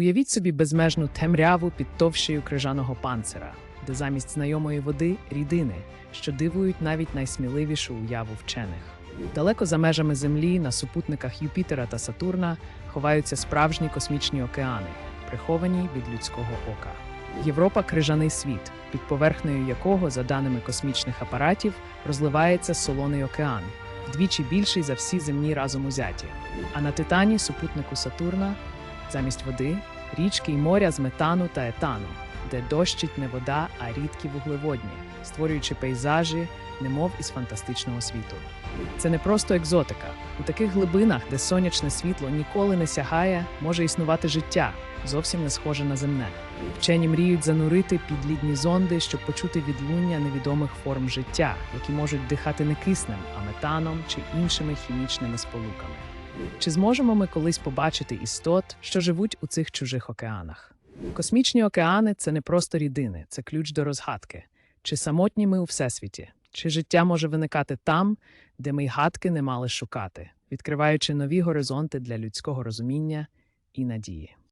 Уявіть собі безмежну темряву під товщею крижаного панцира, де замість знайомої води рідини, що дивують навіть найсміливішу уяву вчених. Далеко за межами Землі, на супутниках Юпітера та Сатурна, ховаються справжні космічні океани, приховані від людського ока. Європа крижаний світ, під поверхнею якого, за даними космічних апаратів, розливається солоний океан, вдвічі більший за всі земні разом узяті. А на Титані, супутнику Сатурна, замість води річки й моря з метану та етану, де дощить не вода, а рідкі вуглеводні, створюючи пейзажі, немов із фантастичного світу. Це не просто екзотика. У таких глибинах, де сонячне світло ніколи не сягає, може існувати життя, зовсім не схоже на земне. Вчені мріють занурити підлідні зонди, щоб почути відлуння невідомих форм життя, які можуть дихати не киснем, а метаном чи іншими хімічними сполуками. Чи зможемо ми колись побачити істот, що живуть у цих чужих океанах? Космічні океани це не просто рідини, це ключ до розгадки. Чи самотні ми у всесвіті? Чи життя може виникати там, де ми й гадки не мали шукати, відкриваючи нові горизонти для людського розуміння і надії?